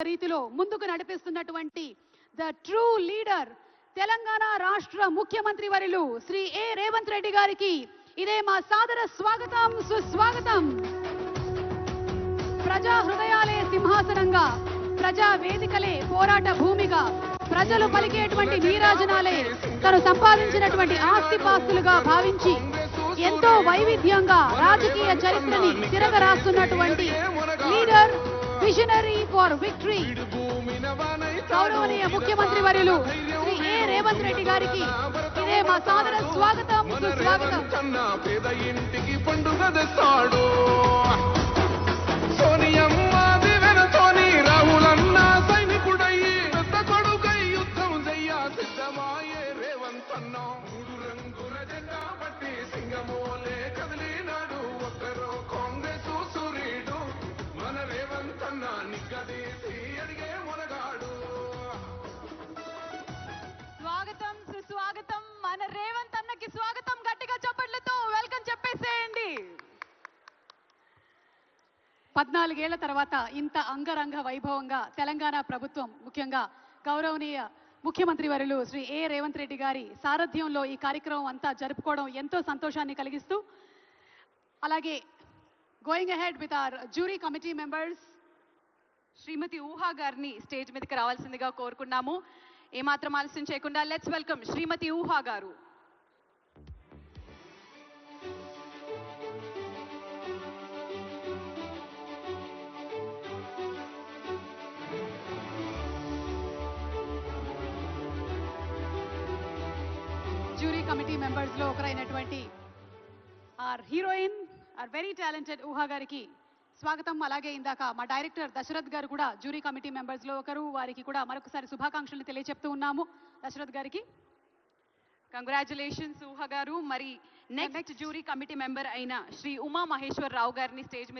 రీతిలో ముందుకు నడిపిస్తున్నటువంటి ద ట్రూ లీడర్ తెలంగాణ రాష్ట్ర ముఖ్యమంత్రి వరులు శ్రీ ఏ రేవంత్ రెడ్డి గారికి ఇదే మా సాదర స్వాగతం సుస్వాగతం. ప్రజా హృదయాలే సింహాసనంగా ప్రజా వేదికలే పోరాట భూమిగా ప్రజలు పలికేటువంటి నీరాజనాలే తను సంపాదించినటువంటి ఆస్తిపాస్తులుగా భావించి ఎంతో వైవిధ్యంగా రాజకీయ చరిత్రని తిరగరాస్తున్నటువంటి లీడర్ విజనరీ ఫర్ విక్టరీ గౌరవనీయ ముఖ్యమంత్రి వర్యులు శ్రీ ఏ రేవంత్ రెడ్డి గారికి ఇదే మా సాదర స్వాగతం సుస్వాగతం. పేద ఇంటికి పండుగ తెస్తాడు సోనియమ్మ దివెనతోని రాహులన్న సైనికుడయ్యి పెద్ద కొడుకై యుద్ధం చెయ్య సిద్ధమాయే రేవంత్ అన్న మూడు రంగుల జెండా పట్టి సింగమోలే. రేవంత్ నిగ్గదీసి అడిగే మునగాడు. స్వాగతం సుస్వాగతం మన రేవంత్ అన్నకి స్వాగతం గట్టిగా చప్పట్లతో వెల్కమ్ చెప్పేసేయండి. పద్నాలుగేళ్ళ తర్వాత ఇంత అంగరంగ వైభవంగా తెలంగాణ ప్రభుత్వం ముఖ్యంగా గౌరవనీయ ముఖ్యమంత్రి వరులు శ్రీ ఏ రేవంత్ రెడ్డి గారి సారథ్యంలో ఈ కార్యక్రమం అంతా జరుపుకోవడం ఎంతో సంతోషాన్ని కలిగిస్తూ అలాగే going ahead with our jury committee members Srimathi Uha గారిని స్టేజ్ మీదకి రావాల్సిందిగా కోరుకున్నాము. ఏమాత్రం ఆలస్యం చేయకుండా లెట్స్ వెల్కమ్ శ్రీమతి ఊహా గారు. జ్యూరీ కమిటీ మెంబర్స్లో ఒకరైనటువంటి our heroine our very talented Uha గారికి స్వాగతం అలాగే ఇందాక మా డైరెక్టర్ దశరథ్ గారు కూడా జ్యూరీ కమిటీ మెంబర్స్లో ఒకరు వారికి కూడా మరొకసారి శుభాకాంక్షలు తెలియజెప్తూ ఉన్నాము. దశరథ్ గారికి. కంగ్రాచులేషన్స్ ఊహా గారు మరి నెక్స్ట్ జ్యూరీ కమిటీ మెంబర్ అయిన శ్రీ ఉమా మహేశ్వర్ రావు గారిని స్టేజ్ మీద